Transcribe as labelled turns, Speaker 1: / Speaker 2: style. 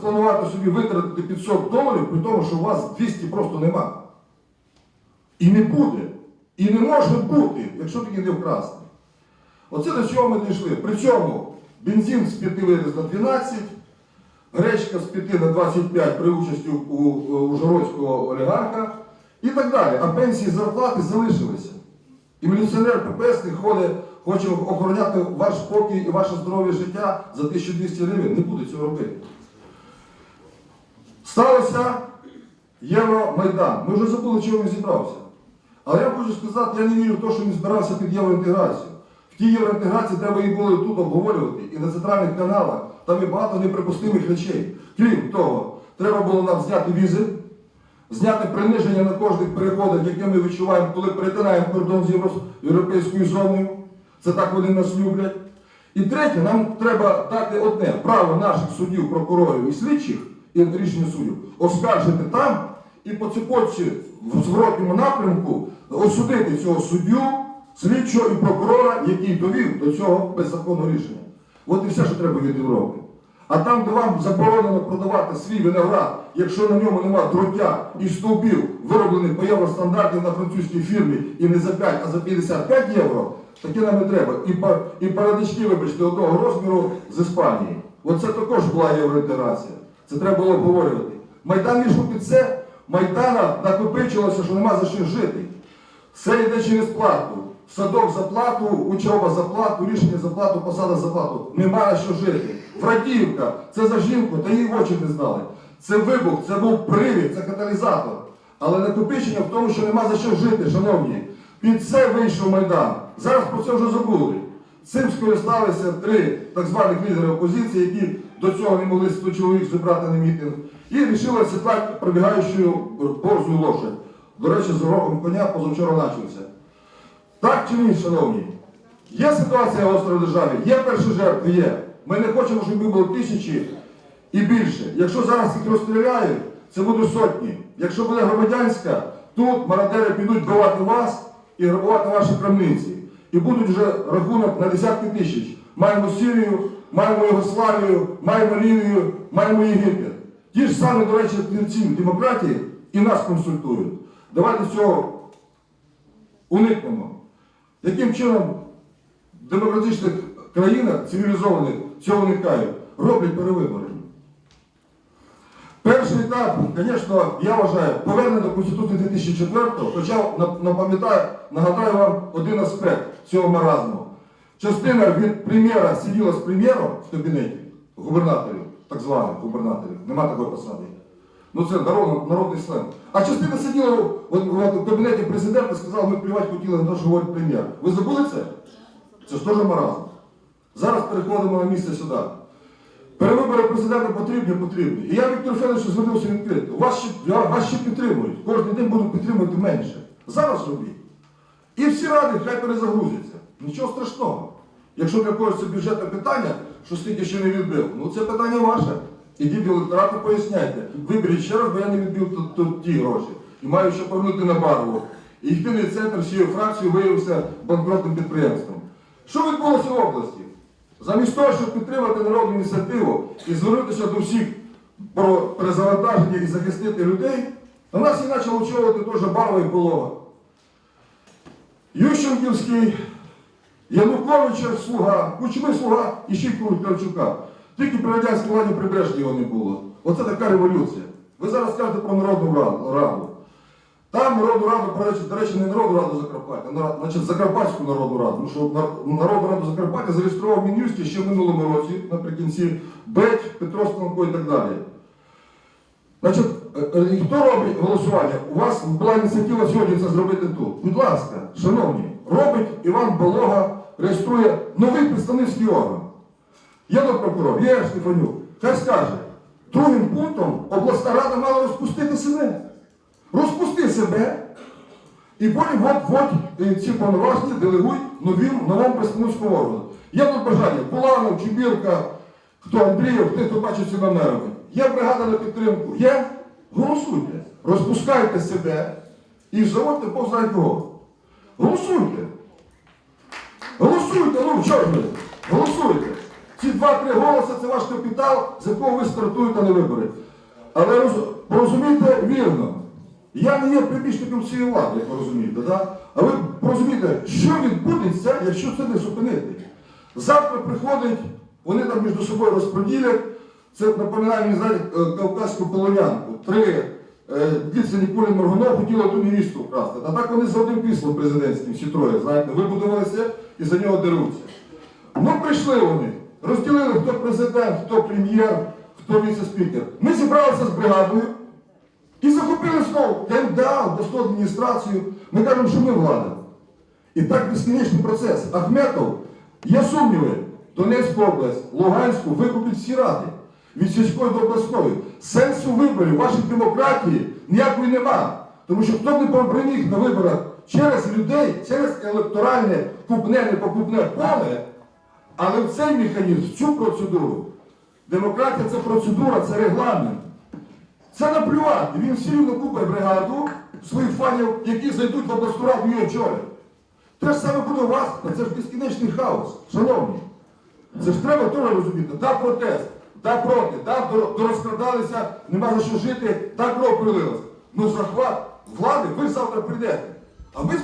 Speaker 1: спланувати собі витратити 500 доларів, при тому, що у вас 200 просто нема. І не буде. І не може бути, якщо таки не вкрасти. Оце до чого ми дійшли. Причому бензин з 5 виріс на 12, гречка з 5 на 25 при участі у, Жорозького олігарха і так далі. А пенсії зарплати залишилися. І міліціонер ППСник ходить, хоче охороняти ваш спокій і ваше здоров'я життя за 1200 гривень. Не буде цього робити. Сталося Євромайдан. Ми вже забули, чого він зібрався. Але я хочу сказати, я не вірю в те, що він збирався під євроінтеграцію. В тій євроінтеграції треба її було тут обговорювати, і на центральних каналах там є багато неприпустимих речей. Крім того, треба було нам зняти візи, зняти приниження на кожних переходах, яке ми відчуваємо, коли перетинаємо кордон з європейською зоною. Це так вони нас люблять. І третє, нам треба дати одне право наших суддів, прокурорів і слідчих і рішення суддів оскаржити там і по цепочці в зворотньому напрямку осудити цього суддю, слідчого і прокурора, який довів до цього беззаконного рішення. От і все, що треба від Європи. А там, де вам заборонено продавати свій виноград, якщо на ньому нема дротя і стовбів, вироблених по євростандартів на французькій фірмі і не за 5, а за 55 євро, таке нам не треба. І, і парадички, вибачте, одного розміру з Іспанії. Оце також була євроінтеграція. Це треба було обговорювати. Майдан війшов під це, Майдана накопичилося, що нема за що жити. Все йде через плату. Садок за плату, учоба за плату, рішення за плату, посада за плату. Нема на що жити. Фрадіївка, це за жінку, та її очі не знали. Це вибух, це був привід, це каталізатор. Але накопичення в тому, що нема за що жити, шановні. Під це вийшов Майдан. Зараз про це вже забули. Цим скористалися три так званих лідери опозиції, які до цього не могли 100 чоловік зібрати на мітинг. І вирішили сідлати пробігаючу борзу лошадь. До речі, з уроком коня позавчора почався. Так чи ні, шановні? Є ситуація в державі, є перші жертви, є. Ми не хочемо, щоб їх було тисячі і більше. Якщо зараз їх розстріляють, це будуть сотні. Якщо буде громадянська, тут мародери підуть вбивати вас і грабувати ваші крамниці. І будуть вже рахунок на десятки тисяч. Маємо Сирію, маємо Югославію, маємо Лівію, маємо Єгипет. Ті ж самі, до речі, ці демократії і нас консультують. Давайте цього уникнемо. Яким чином в демократичних країнах, цивілізованих, цього уникають? Роблять перевибори. Перший етап, звісно, я вважаю, повернення до Конституції 2004-го, хоча напам'ятаю, нагадаю вам один аспект цього маразму. Частина від прем'єра сиділа з прем'єром в кабінеті, губернаторів, так званих губернаторів, нема такої посади. Ну це народ, народний сленг. А частина сиділа от, от, в кабінеті президента і сказала, ми плювати хотіли на те, говорить прем'єр. Ви забули це? Це ж теж маразм. Зараз переходимо на місце сюди. Перевибори президента потрібні, потрібні. І я Віктор Федорович звернувся відкрито. Вас ще, вас ще підтримують. Кожен день будуть підтримувати менше. Зараз робіть. І всі ради хай перезагрузяться. Нічого страшного. Якщо для когось це бюджетне питання, що ще не відбив, ну це питання ваше. Ідіть в електорат і поясняйте. Виберіть ще раз, бо я не відбив ті гроші. І маю ще повернути на барву. І єдиний центр всієї фракції виявився банкротним підприємством. Що відбулося в області? Замість того, щоб підтримати народну ініціативу і звернутися до всіх про перезавантаження і захистити людей, на нас і почало очолювати теж барва і полова. Ющенківський, Януковича слуга, Кучми слуга і ще й Кравчука. Тільки при радянській владі прибережні його не було. Оце така революція. Ви зараз кажете про Народну Раду. Там Народну Раду, до речі, не Народну Раду Закарпаття, а значить Закарпатську Народну Раду. Тому що Народну Раду Закарпаття зареєстрував Мін'юсті ще в минулому році, наприкінці, Беть, Петро Станко і так далі. Значить, е, е, хто робить голосування? У вас була ініціатива сьогодні це зробити тут. Будь ласка, шановні, робить Іван Болога, реєструє новий представницький орган. Є тут прокурор, є Штефанюк. Хай скаже, другим пунктом обласна рада мала розпустити себе. Розпусти себе. І потім от, от е, ці повноваження делегуй новим, новому представницькому органу. Є тут бажання, Буланов, Чубірка, хто Андрієв, хто, хто бачить себе нерви. Є бригада на підтримку. Є? Голосуйте. Розпускайте себе і заводьте знає кого. Голосуйте. Голосуйте, ну ви? Голосуйте. Ці 2-3 голоси це ваш капітал, з якого ви стартуєте на вибори. Але роз- вірно, я не є прибічником цієї влади, як ви розумієте, да? а ви порозумієте, що відбудеться, якщо це не зупинити. Завтра приходить, вони там між собою розподілять, це напоминає мені, знаєте, е, кавказьку полонянку. Три е, діти Ніколін Моргунов хотіли ту невісту вкрасти. А так вони за одним кріслом президентським, всі троє, знаєте, вибудувалися і за нього деруться. Ну, прийшли вони, розділили, хто президент, хто прем'єр, хто віце-спікер. Ми зібралися з бригадою і захопили знову КМДА, обласну адміністрацію. Ми кажемо, що ми влада. І так безкінечний процес. Ахметов, є сумніви, Донецьку область, Луганську викупить всі ради. Від сільської до обласної. Сенсу виборів, вашої демократії ніякої нема. Тому що хто не переміг на виборах через людей, через електоральне купне, не покупне поле, але в цей механізм, в цю процедуру, демократія це процедура, це регламент. Це наплювати. Він все рівно купить бригаду своїх фанів, які зайдуть в обласну раду і очолять. Те ж саме буде у вас, це ж безкінечний хаос. Шановні, це ж треба теж розуміти. Да протест, да проти, так розкрадалися, нема за що жити, так кров пролилась. Ну захват влади, ви завтра прийдете. А ви